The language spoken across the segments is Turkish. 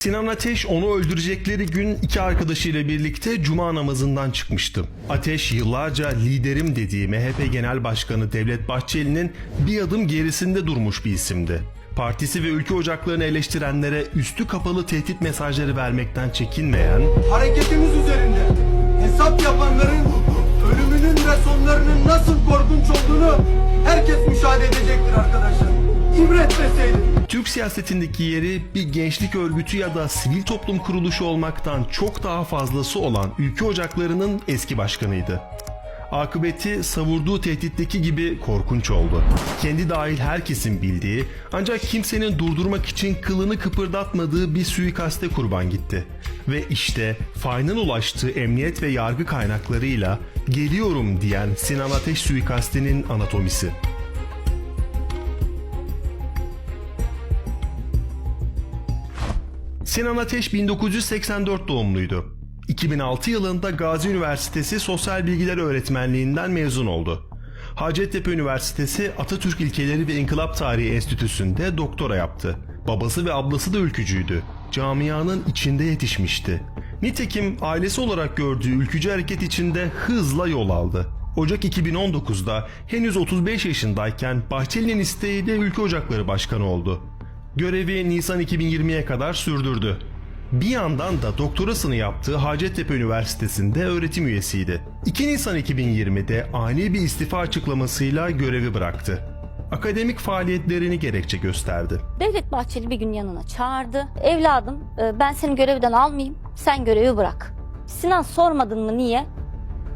Sinan Ateş onu öldürecekleri gün iki arkadaşıyla birlikte cuma namazından çıkmıştı. Ateş yıllarca liderim dediği MHP Genel Başkanı Devlet Bahçeli'nin bir adım gerisinde durmuş bir isimdi. Partisi ve ülke ocaklarını eleştirenlere üstü kapalı tehdit mesajları vermekten çekinmeyen, hareketimiz üzerinde hesap yapanların ölümünün ve sonlarının nasıl korkunç olduğunu herkes müşahede edecektir arkadaşlar. İbret meselesi. Türk siyasetindeki yeri bir gençlik örgütü ya da sivil toplum kuruluşu olmaktan çok daha fazlası olan ülke ocaklarının eski başkanıydı. Akıbeti savurduğu tehditteki gibi korkunç oldu. Kendi dahil herkesin bildiği ancak kimsenin durdurmak için kılını kıpırdatmadığı bir suikaste kurban gitti. Ve işte faynın ulaştığı emniyet ve yargı kaynaklarıyla geliyorum diyen Sinan Ateş suikastinin anatomisi. Sinan Ateş 1984 doğumluydu. 2006 yılında Gazi Üniversitesi Sosyal Bilgiler Öğretmenliğinden mezun oldu. Hacettepe Üniversitesi Atatürk İlkeleri ve İnkılap Tarihi Enstitüsü'nde doktora yaptı. Babası ve ablası da ülkücüydü. Camianın içinde yetişmişti. Nitekim ailesi olarak gördüğü ülkücü hareket içinde hızla yol aldı. Ocak 2019'da henüz 35 yaşındayken Bahçeli'nin isteğiyle Ülke Ocakları Başkanı oldu. Görevi Nisan 2020'ye kadar sürdürdü. Bir yandan da doktorasını yaptığı Hacettepe Üniversitesi'nde öğretim üyesiydi. 2 Nisan 2020'de ani bir istifa açıklamasıyla görevi bıraktı. Akademik faaliyetlerini gerekçe gösterdi. Devlet Bahçeli bir gün yanına çağırdı. Evladım e, ben seni görevden almayayım. Sen görevi bırak. Sinan sormadın mı niye?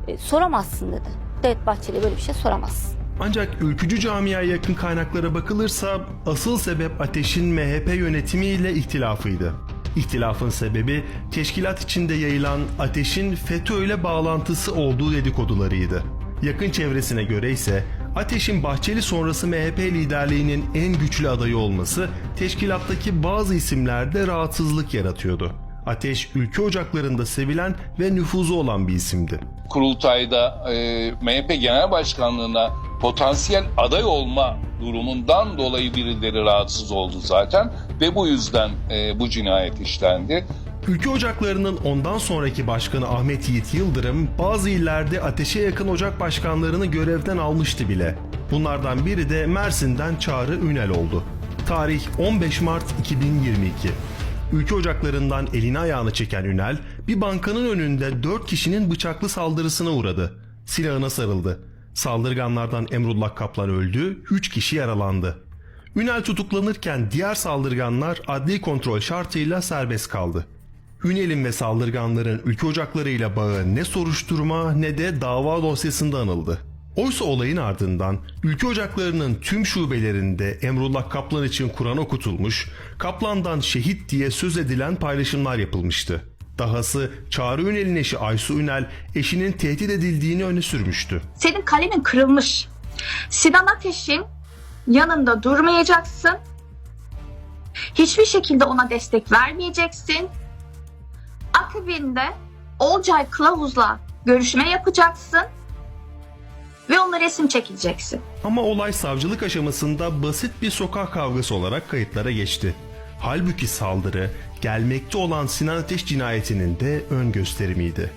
E, soramazsın dedi. Devlet Bahçeli böyle bir şey soramaz. Ancak ülkücü camiaya yakın kaynaklara bakılırsa asıl sebep ateşin MHP yönetimiyle ihtilafıydı. İhtilafın sebebi teşkilat içinde yayılan ateşin FETÖ ile bağlantısı olduğu dedikodularıydı. Yakın çevresine göre ise Ateş'in Bahçeli sonrası MHP liderliğinin en güçlü adayı olması teşkilattaki bazı isimlerde rahatsızlık yaratıyordu. Ateş ülke ocaklarında sevilen ve nüfuzu olan bir isimdi. kurultayda e, MHP Genel Başkanlığı'na potansiyel aday olma durumundan dolayı birileri rahatsız oldu zaten ve bu yüzden e, bu cinayet işlendi. Ülke ocaklarının ondan sonraki başkanı Ahmet Yiğit Yıldırım bazı illerde ateşe yakın ocak başkanlarını görevden almıştı bile. Bunlardan biri de Mersin'den Çağrı Ünel oldu. Tarih 15 Mart 2022. Ülke ocaklarından elini ayağını çeken Ünel bir bankanın önünde 4 kişinin bıçaklı saldırısına uğradı. Silahına sarıldı. Saldırganlardan Emrullah Kaplan öldü, 3 kişi yaralandı. Ünel tutuklanırken diğer saldırganlar adli kontrol şartıyla serbest kaldı. Ünel'in ve saldırganların ülke ocaklarıyla bağı ne soruşturma ne de dava dosyasında anıldı. Oysa olayın ardından ülke ocaklarının tüm şubelerinde Emrullah Kaplan için Kur'an okutulmuş, Kaplan'dan şehit diye söz edilen paylaşımlar yapılmıştı. Dahası Çağrı Ünel'in eşi Aysu Ünel eşinin tehdit edildiğini öne sürmüştü. Senin kalemin kırılmış. Sinan Ateş'in yanında durmayacaksın. Hiçbir şekilde ona destek vermeyeceksin. Akabinde Olcay Kılavuz'la görüşme yapacaksın. Ve onunla resim çekileceksin. Ama olay savcılık aşamasında basit bir sokak kavgası olarak kayıtlara geçti. Halbuki saldırı gelmekte olan Sinan Ateş cinayetinin de ön gösterimiydi.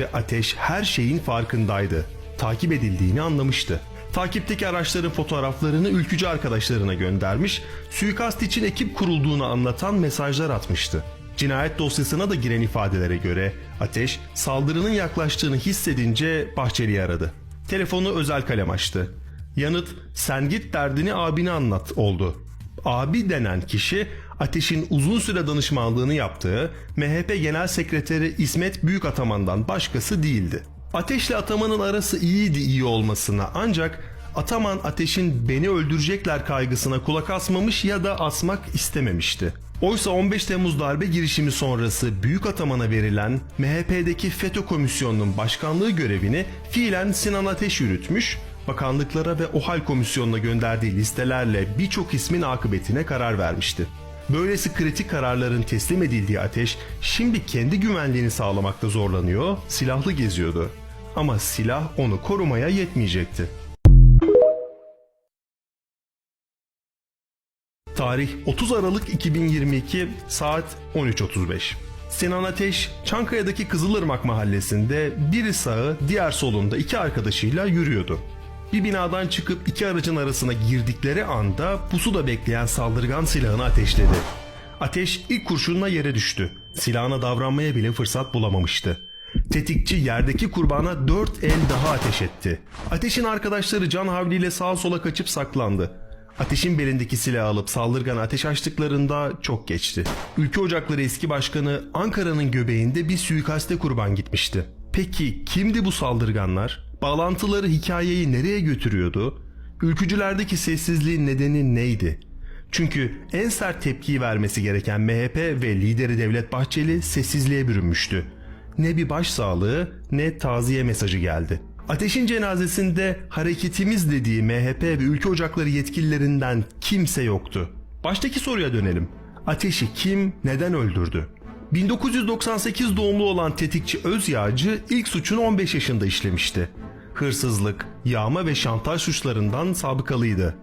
Ve Ateş her şeyin farkındaydı. Takip edildiğini anlamıştı. Takipteki araçların fotoğraflarını ülkücü arkadaşlarına göndermiş, suikast için ekip kurulduğunu anlatan mesajlar atmıştı. Cinayet dosyasına da giren ifadelere göre Ateş saldırının yaklaştığını hissedince Bahçeli'yi aradı. Telefonu özel kalem açtı. Yanıt sen git derdini abine anlat oldu. Abi denen kişi Ateş'in uzun süre danışmanlığını yaptığı MHP Genel Sekreteri İsmet Büyükataman'dan başkası değildi. Ateş'le Ataman'ın arası iyiydi iyi olmasına ancak Ataman Ateş'in beni öldürecekler kaygısına kulak asmamış ya da asmak istememişti. Oysa 15 Temmuz darbe girişimi sonrası Büyük Ataman'a verilen MHP'deki FETÖ Komisyonu'nun başkanlığı görevini fiilen Sinan Ateş yürütmüş, bakanlıklara ve OHAL Komisyonu'na gönderdiği listelerle birçok ismin akıbetine karar vermişti. Böylesi kritik kararların teslim edildiği Ateş şimdi kendi güvenliğini sağlamakta zorlanıyor, silahlı geziyordu. Ama silah onu korumaya yetmeyecekti. Tarih Tarih 30 Aralık 2022 saat 13.35. Sinan Ateş, Çankaya'daki Kızılırmak mahallesinde biri sağı, diğer solunda iki arkadaşıyla yürüyordu. Bir binadan çıkıp iki aracın arasına girdikleri anda pusuda bekleyen saldırgan silahını ateşledi. Ateş ilk kurşunla yere düştü. Silahına davranmaya bile fırsat bulamamıştı. Tetikçi yerdeki kurbana dört el daha ateş etti. Ateşin arkadaşları can havliyle sağa sola kaçıp saklandı. Ateşin belindeki silahı alıp saldırgana ateş açtıklarında çok geçti. Ülke Ocakları eski başkanı Ankara'nın göbeğinde bir suikaste kurban gitmişti. Peki kimdi bu saldırganlar? Bağlantıları hikayeyi nereye götürüyordu? Ülkücülerdeki sessizliğin nedeni neydi? Çünkü en sert tepkiyi vermesi gereken MHP ve lideri Devlet Bahçeli sessizliğe bürünmüştü. Ne bir başsağlığı ne taziye mesajı geldi. Ateşin cenazesinde hareketimiz dediği MHP ve ülke ocakları yetkililerinden kimse yoktu. Baştaki soruya dönelim. Ateşi kim, neden öldürdü? 1998 doğumlu olan tetikçi Özyağcı ilk suçunu 15 yaşında işlemişti. Hırsızlık, yağma ve şantaj suçlarından sabıkalıydı.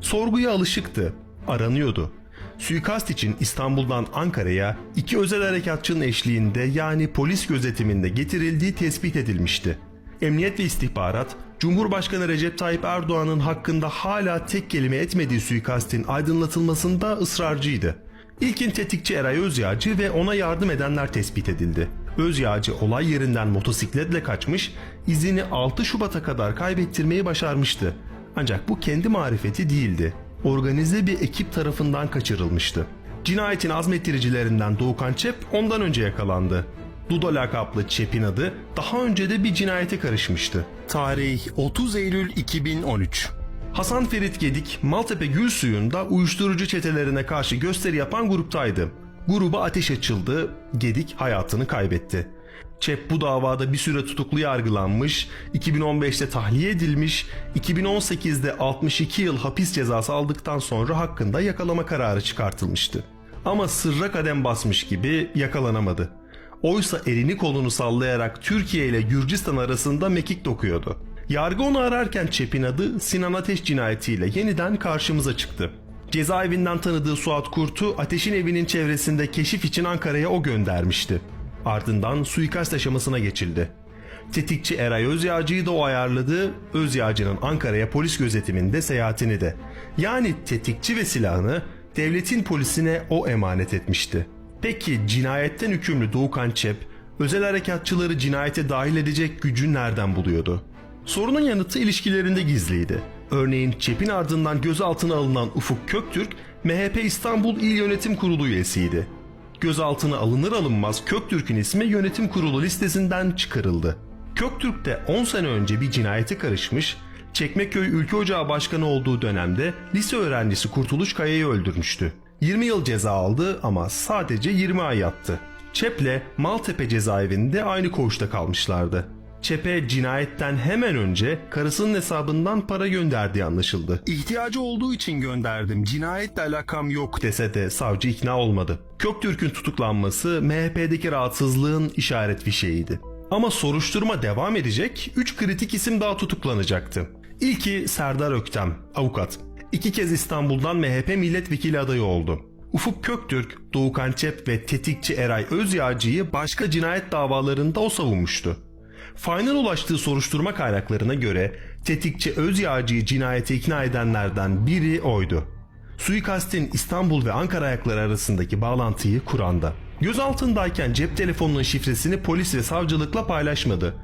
Sorguya alışıktı, aranıyordu. Suikast için İstanbul'dan Ankara'ya iki özel harekatçının eşliğinde yani polis gözetiminde getirildiği tespit edilmişti. Emniyet ve istihbarat, Cumhurbaşkanı Recep Tayyip Erdoğan'ın hakkında hala tek kelime etmediği suikastin aydınlatılmasında ısrarcıydı. İlkin tetikçi Eray Özyağcı ve ona yardım edenler tespit edildi. Özyağcı olay yerinden motosikletle kaçmış, izini 6 Şubat'a kadar kaybettirmeyi başarmıştı. Ancak bu kendi marifeti değildi. Organize bir ekip tarafından kaçırılmıştı. Cinayetin azmettiricilerinden Doğukan Çep ondan önce yakalandı. Duda lakaplı Çep'in adı daha önce de bir cinayete karışmıştı. Tarih 30 Eylül 2013. Hasan Ferit Gedik, Maltepe Gül Suyu'nda uyuşturucu çetelerine karşı gösteri yapan gruptaydı. Gruba ateş açıldı, Gedik hayatını kaybetti. Çep bu davada bir süre tutuklu yargılanmış, 2015'te tahliye edilmiş, 2018'de 62 yıl hapis cezası aldıktan sonra hakkında yakalama kararı çıkartılmıştı. Ama sırra kadem basmış gibi yakalanamadı. Oysa elini kolunu sallayarak Türkiye ile Gürcistan arasında mekik dokuyordu. Yargı onu ararken Çep'in adı Sinan Ateş cinayetiyle yeniden karşımıza çıktı. Cezaevinden tanıdığı Suat Kurt'u Ateş'in evinin çevresinde keşif için Ankara'ya o göndermişti. Ardından suikast aşamasına geçildi. Tetikçi Eray Özyağcı'yı da o ayarladı, Özyağcı'nın Ankara'ya polis gözetiminde seyahatini de. Yani tetikçi ve silahını devletin polisine o emanet etmişti. Peki cinayetten hükümlü Doğukan Çep, özel harekatçıları cinayete dahil edecek gücü nereden buluyordu? Sorunun yanıtı ilişkilerinde gizliydi. Örneğin Çep'in ardından gözaltına alınan Ufuk Köktürk, MHP İstanbul İl Yönetim Kurulu üyesiydi. Gözaltına alınır alınmaz Köktürk'ün ismi yönetim kurulu listesinden çıkarıldı. Köktürk de 10 sene önce bir cinayete karışmış, Çekmeköy Ülke Ocağı Başkanı olduğu dönemde lise öğrencisi Kurtuluş Kaya'yı öldürmüştü. 20 yıl ceza aldı ama sadece 20 ay yattı. Çep'le Maltepe cezaevinde aynı koğuşta kalmışlardı. Çep'e cinayetten hemen önce karısının hesabından para gönderdiği anlaşıldı. İhtiyacı olduğu için gönderdim, cinayetle alakam yok dese de savcı ikna olmadı. Köktürk'ün tutuklanması MHP'deki rahatsızlığın işaret fişeğiydi. Ama soruşturma devam edecek, 3 kritik isim daha tutuklanacaktı. İlki Serdar Öktem, avukat. İki kez İstanbul'dan MHP milletvekili adayı oldu. Ufuk Köktürk, Doğukan Çep ve tetikçi Eray Özyağcı'yı başka cinayet davalarında o savunmuştu. Final ulaştığı soruşturma kaynaklarına göre tetikçi Özyağcı'yı cinayete ikna edenlerden biri oydu. Suikastin İstanbul ve Ankara ayakları arasındaki bağlantıyı kuranda. Gözaltındayken cep telefonunun şifresini polis ve savcılıkla paylaşmadı.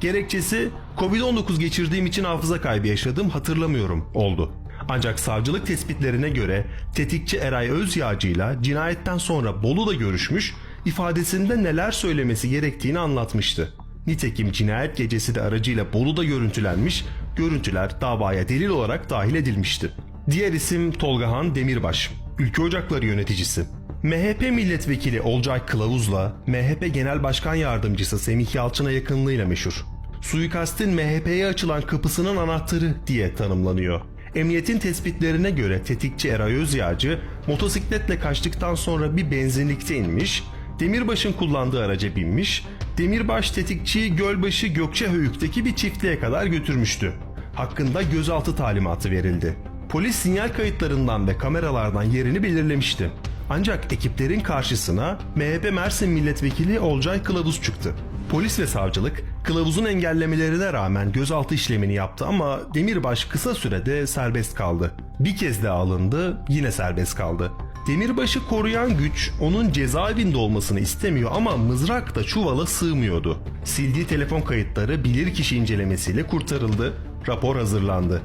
Gerekçesi Covid-19 geçirdiğim için hafıza kaybı yaşadım hatırlamıyorum oldu. Ancak savcılık tespitlerine göre tetikçi Eray Özyağcı'yla cinayetten sonra Bolu'da görüşmüş, ifadesinde neler söylemesi gerektiğini anlatmıştı. Nitekim cinayet gecesi de aracıyla Bolu'da görüntülenmiş, görüntüler davaya delil olarak dahil edilmişti. Diğer isim Tolgahan Demirbaş, Ülke Ocakları yöneticisi. MHP milletvekili Olcay Kılavuz'la MHP Genel Başkan Yardımcısı Semih Yalçın'a yakınlığıyla meşhur. Suikastin MHP'ye açılan kapısının anahtarı diye tanımlanıyor. Emniyetin tespitlerine göre tetikçi Eray Özyağcı motosikletle kaçtıktan sonra bir benzinlikte inmiş, Demirbaş'ın kullandığı araca binmiş, Demirbaş tetikçiyi Gölbaşı Gökçehöyük'teki bir çiftliğe kadar götürmüştü. Hakkında gözaltı talimatı verildi. Polis sinyal kayıtlarından ve kameralardan yerini belirlemişti. Ancak ekiplerin karşısına MHP Mersin Milletvekili Olcay Kılavuz çıktı. Polis ve savcılık kılavuzun engellemelerine rağmen gözaltı işlemini yaptı ama Demirbaş kısa sürede serbest kaldı. Bir kez daha alındı, yine serbest kaldı. Demirbaş'ı koruyan güç onun cezaevinde olmasını istemiyor ama mızrak da çuvala sığmıyordu. Sildiği telefon kayıtları bilirkişi incelemesiyle kurtarıldı, rapor hazırlandı.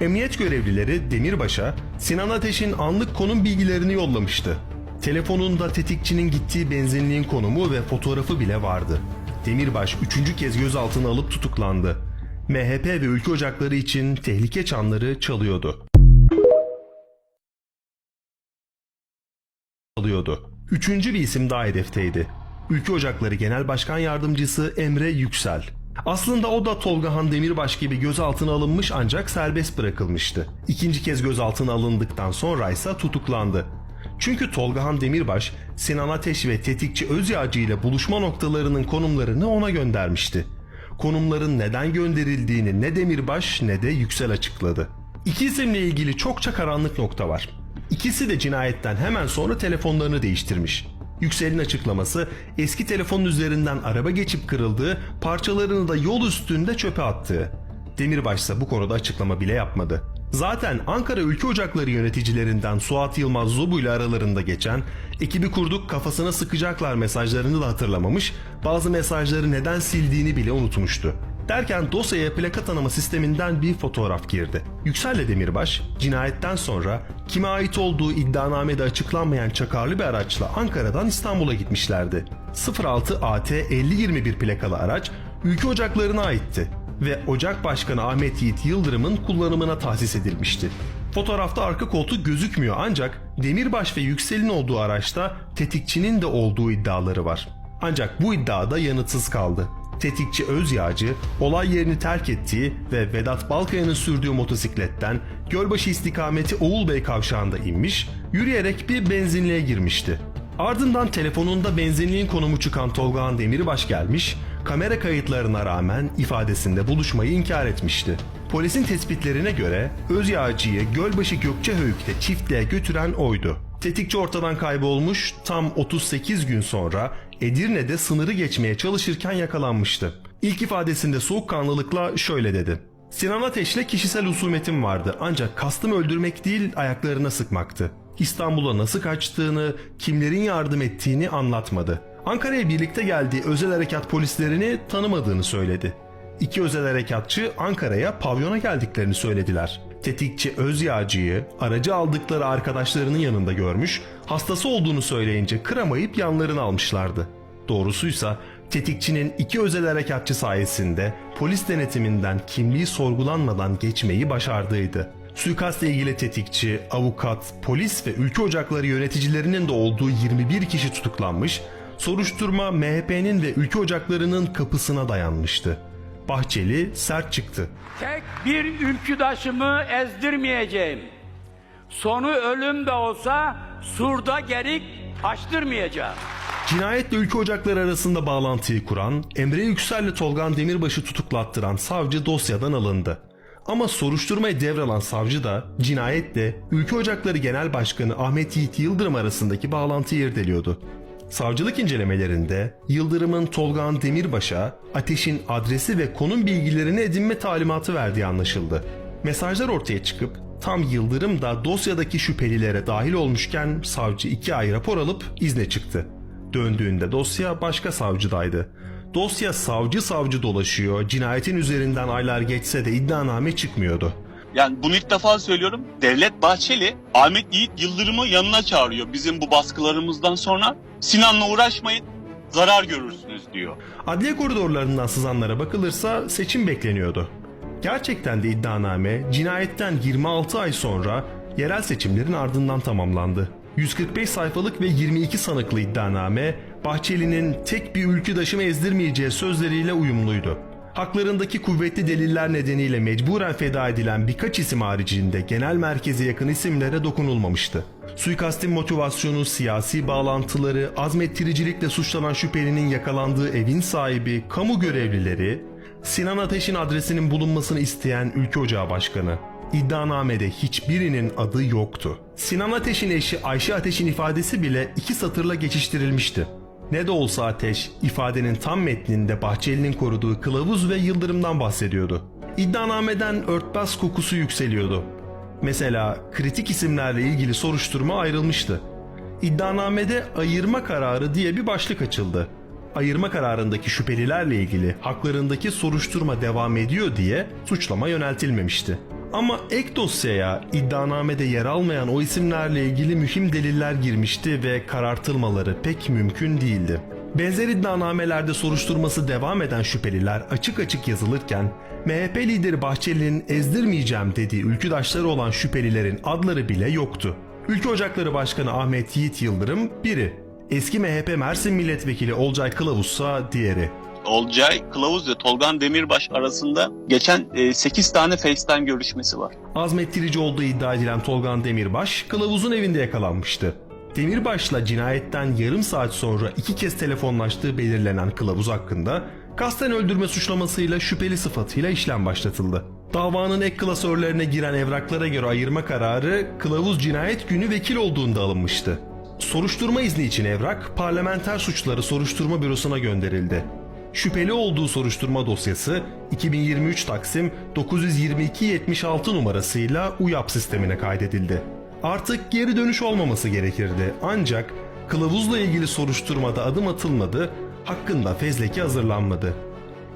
Emniyet görevlileri Demirbaş'a Sinan Ateş'in anlık konum bilgilerini yollamıştı. Telefonunda tetikçinin gittiği benzinliğin konumu ve fotoğrafı bile vardı. Demirbaş üçüncü kez gözaltına alıp tutuklandı. MHP ve ülke ocakları için tehlike çanları çalıyordu. Çalıyordu. Üçüncü bir isim daha hedefteydi. Ülke Ocakları Genel Başkan Yardımcısı Emre Yüksel. Aslında o da Tolgahan Demirbaş gibi gözaltına alınmış ancak serbest bırakılmıştı. İkinci kez gözaltına alındıktan sonra ise tutuklandı. Çünkü Tolgahan Demirbaş, Sinan Ateş ve tetikçi Özyağcı ile buluşma noktalarının konumlarını ona göndermişti. Konumların neden gönderildiğini ne Demirbaş ne de Yüksel açıkladı. İki isimle ilgili çokça karanlık nokta var. İkisi de cinayetten hemen sonra telefonlarını değiştirmiş. Yüksel'in açıklaması eski telefonun üzerinden araba geçip kırıldığı, parçalarını da yol üstünde çöpe attığı. Demirbaş ise bu konuda açıklama bile yapmadı. Zaten Ankara Ülke Ocakları yöneticilerinden Suat Yılmaz Zobu ile aralarında geçen ekibi kurduk kafasına sıkacaklar mesajlarını da hatırlamamış, bazı mesajları neden sildiğini bile unutmuştu. Derken dosyaya plaka tanıma sisteminden bir fotoğraf girdi. Yüksel'le Demirbaş, cinayetten sonra kime ait olduğu iddianamede açıklanmayan çakarlı bir araçla Ankara'dan İstanbul'a gitmişlerdi. 06 AT 5021 plakalı araç ülke ocaklarına aitti ve Ocak Başkanı Ahmet Yiğit Yıldırım'ın kullanımına tahsis edilmişti. Fotoğrafta arka koltuk gözükmüyor ancak Demirbaş ve Yüksel'in olduğu araçta tetikçinin de olduğu iddiaları var. Ancak bu iddia da yanıtsız kaldı. Tetikçi Özyağcı olay yerini terk ettiği ve Vedat Balkaya'nın sürdüğü motosikletten Gölbaşı istikameti Oğul Bey kavşağında inmiş, yürüyerek bir benzinliğe girmişti. Ardından telefonunda benzinliğin konumu çıkan Tolgahan Demirbaş gelmiş, kamera kayıtlarına rağmen ifadesinde buluşmayı inkar etmişti. Polisin tespitlerine göre Özyağcı'yı Gölbaşı Gökçehöyük'te çiftliğe götüren oydu. Tetikçi ortadan kaybolmuş, tam 38 gün sonra Edirne'de sınırı geçmeye çalışırken yakalanmıştı. İlk ifadesinde soğukkanlılıkla şöyle dedi. Sinan Ateş'le kişisel husumetim vardı ancak kastım öldürmek değil ayaklarına sıkmaktı. İstanbul'a nasıl kaçtığını, kimlerin yardım ettiğini anlatmadı. Ankara'ya birlikte geldiği özel harekat polislerini tanımadığını söyledi. İki özel harekatçı Ankara'ya pavyona geldiklerini söylediler. Tetikçi Özyağcı'yı aracı aldıkları arkadaşlarının yanında görmüş, hastası olduğunu söyleyince kıramayıp yanlarını almışlardı. Doğrusuysa tetikçinin iki özel harekatçı sayesinde polis denetiminden kimliği sorgulanmadan geçmeyi başardığıydı. Suikastla ilgili tetikçi, avukat, polis ve ülke ocakları yöneticilerinin de olduğu 21 kişi tutuklanmış, soruşturma MHP'nin ve ülke ocaklarının kapısına dayanmıştı. Bahçeli sert çıktı. Tek bir ülküdaşımı ezdirmeyeceğim. Sonu ölüm de olsa surda gerik açtırmayacağım. Cinayetle ülke ocakları arasında bağlantıyı kuran, Emre Yüksel ile Tolgan Demirbaş'ı tutuklattıran savcı dosyadan alındı. Ama soruşturmayı devralan savcı da cinayetle Ülke Ocakları Genel Başkanı Ahmet Yiğit Yıldırım arasındaki bağlantıyı irdeliyordu. Savcılık incelemelerinde Yıldırım'ın Tolgan Demirbaş'a ateşin adresi ve konum bilgilerini edinme talimatı verdiği anlaşıldı. Mesajlar ortaya çıkıp tam Yıldırım da dosyadaki şüphelilere dahil olmuşken savcı iki ay rapor alıp izne çıktı. Döndüğünde dosya başka savcıdaydı. Dosya savcı savcı dolaşıyor, cinayetin üzerinden aylar geçse de iddianame çıkmıyordu. Yani bunu ilk defa söylüyorum. Devlet Bahçeli Ahmet Yiğit Yıldırım'ı yanına çağırıyor bizim bu baskılarımızdan sonra. Sinan'la uğraşmayın zarar görürsünüz diyor. Adliye koridorlarından sızanlara bakılırsa seçim bekleniyordu. Gerçekten de iddianame cinayetten 26 ay sonra yerel seçimlerin ardından tamamlandı. 145 sayfalık ve 22 sanıklı iddianame Bahçeli'nin tek bir ülküdaşımı ezdirmeyeceği sözleriyle uyumluydu. Haklarındaki kuvvetli deliller nedeniyle mecburen feda edilen birkaç isim haricinde genel merkeze yakın isimlere dokunulmamıştı. Suikastin motivasyonu, siyasi bağlantıları, azmettiricilikle suçlanan şüphelinin yakalandığı evin sahibi, kamu görevlileri, Sinan Ateş'in adresinin bulunmasını isteyen Ülke Ocağı Başkanı, iddianamede hiçbirinin adı yoktu. Sinan Ateş'in eşi Ayşe Ateş'in ifadesi bile iki satırla geçiştirilmişti. Ne de olsa Ateş, ifadenin tam metninde Bahçeli'nin koruduğu kılavuz ve Yıldırım'dan bahsediyordu. İddianameden örtbas kokusu yükseliyordu. Mesela kritik isimlerle ilgili soruşturma ayrılmıştı. İddianamede ayırma kararı diye bir başlık açıldı. Ayırma kararındaki şüphelilerle ilgili haklarındaki soruşturma devam ediyor diye suçlama yöneltilmemişti. Ama ek dosyaya iddianamede yer almayan o isimlerle ilgili mühim deliller girmişti ve karartılmaları pek mümkün değildi. Benzer iddianamelerde soruşturması devam eden şüpheliler açık açık yazılırken MHP lideri Bahçeli'nin ezdirmeyeceğim dediği ülküdaşları olan şüphelilerin adları bile yoktu. Ülke Ocakları Başkanı Ahmet Yiğit Yıldırım biri, eski MHP Mersin Milletvekili Olcay Kılavuzsa diğeri. Olcay Kılavuz ve Tolgan Demirbaş arasında geçen 8 tane FaceTime görüşmesi var. Azmettirici olduğu iddia edilen Tolgan Demirbaş, kılavuzun evinde yakalanmıştı. Demirbaş'la cinayetten yarım saat sonra iki kez telefonlaştığı belirlenen kılavuz hakkında kasten öldürme suçlamasıyla şüpheli sıfatıyla işlem başlatıldı. Davanın ek klasörlerine giren evraklara göre ayırma kararı kılavuz cinayet günü vekil olduğunda alınmıştı. Soruşturma izni için evrak Parlamenter Suçları Soruşturma Bürosu'na gönderildi. Şüpheli olduğu soruşturma dosyası 2023 Taksim 92276 numarasıyla UYAP sistemine kaydedildi. Artık geri dönüş olmaması gerekirdi ancak kılavuzla ilgili soruşturmada adım atılmadı, hakkında fezleke hazırlanmadı.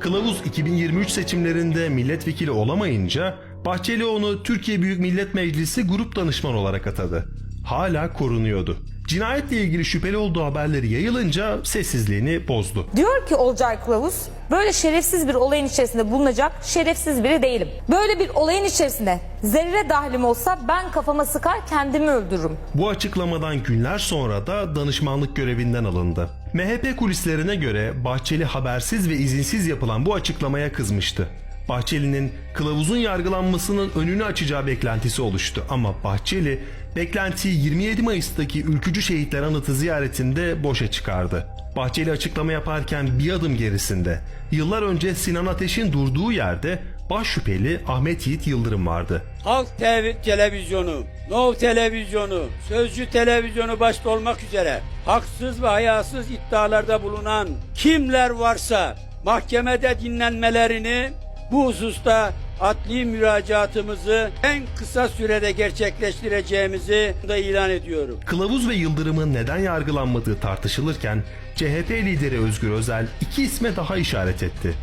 Kılavuz 2023 seçimlerinde milletvekili olamayınca Bahçeli onu Türkiye Büyük Millet Meclisi grup danışman olarak atadı. Hala korunuyordu. Cinayetle ilgili şüpheli olduğu haberleri yayılınca sessizliğini bozdu. Diyor ki Olcay Kılavuz, böyle şerefsiz bir olayın içerisinde bulunacak şerefsiz biri değilim. Böyle bir olayın içerisinde zerre dahlim olsa ben kafama sıkar kendimi öldürürüm. Bu açıklamadan günler sonra da danışmanlık görevinden alındı. MHP kulislerine göre Bahçeli habersiz ve izinsiz yapılan bu açıklamaya kızmıştı. Bahçeli'nin kılavuzun yargılanmasının önünü açacağı beklentisi oluştu ama Bahçeli beklentiyi 27 Mayıs'taki ülkücü şehitler anıtı ziyaretinde boşa çıkardı. Bahçeli açıklama yaparken bir adım gerisinde yıllar önce Sinan Ateş'in durduğu yerde baş şüpheli Ahmet Yiğit Yıldırım vardı. Halk TV televizyonu, Nov televizyonu, Sözcü televizyonu başta olmak üzere haksız ve hayasız iddialarda bulunan kimler varsa mahkemede dinlenmelerini bu hususta adli müracaatımızı en kısa sürede gerçekleştireceğimizi da ilan ediyorum. Kılavuz ve Yıldırım'ın neden yargılanmadığı tartışılırken CHP lideri Özgür Özel iki isme daha işaret etti.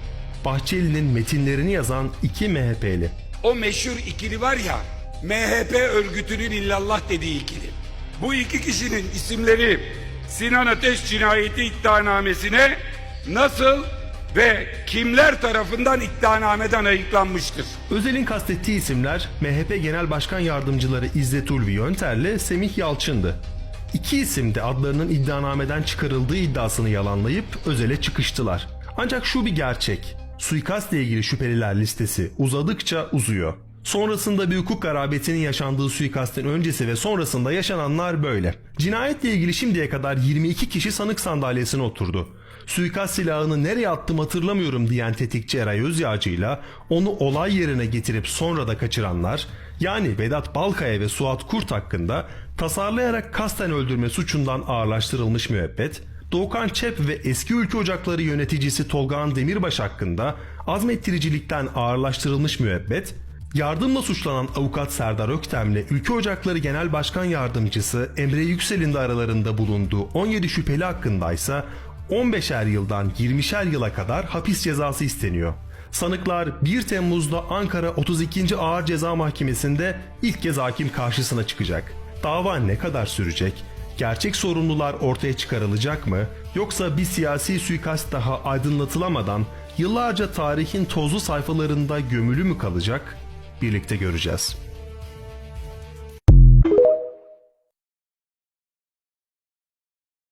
Bahçeli'nin metinlerini yazan iki MHP'li. O meşhur ikili var ya MHP örgütünün illallah dediği ikili. Bu iki kişinin isimleri Sinan Ateş cinayeti iddianamesine nasıl ve kimler tarafından iddianameden ayıklanmıştır? Özel'in kastettiği isimler MHP Genel Başkan Yardımcıları İzzet Ulvi Yönter'le Semih Yalçın'dı. İki isim de adlarının iddianameden çıkarıldığı iddiasını yalanlayıp Özel'e çıkıştılar. Ancak şu bir gerçek. Suikastla ilgili şüpheliler listesi uzadıkça uzuyor. Sonrasında bir hukuk garabetinin yaşandığı suikastin öncesi ve sonrasında yaşananlar böyle. Cinayetle ilgili şimdiye kadar 22 kişi sanık sandalyesine oturdu. Suikast silahını nereye attım hatırlamıyorum diyen tetikçi Eray Özyağcı'yla onu olay yerine getirip sonra da kaçıranlar yani Vedat Balkaya ve Suat Kurt hakkında tasarlayarak kasten öldürme suçundan ağırlaştırılmış müebbet, Doğukan Çep ve eski ülke ocakları yöneticisi Tolgağan Demirbaş hakkında azmettiricilikten ağırlaştırılmış müebbet, Yardımla suçlanan avukat Serdar Öktem'le Ülke Ocakları Genel Başkan Yardımcısı Emre Yüksel'in de aralarında bulunduğu 17 şüpheli hakkındaysa 15'er yıldan 20'şer yıla kadar hapis cezası isteniyor. Sanıklar 1 Temmuz'da Ankara 32. Ağır Ceza Mahkemesi'nde ilk kez hakim karşısına çıkacak. Dava ne kadar sürecek? Gerçek sorumlular ortaya çıkarılacak mı? Yoksa bir siyasi suikast daha aydınlatılamadan yıllarca tarihin tozlu sayfalarında gömülü mü kalacak? Birlikte göreceğiz.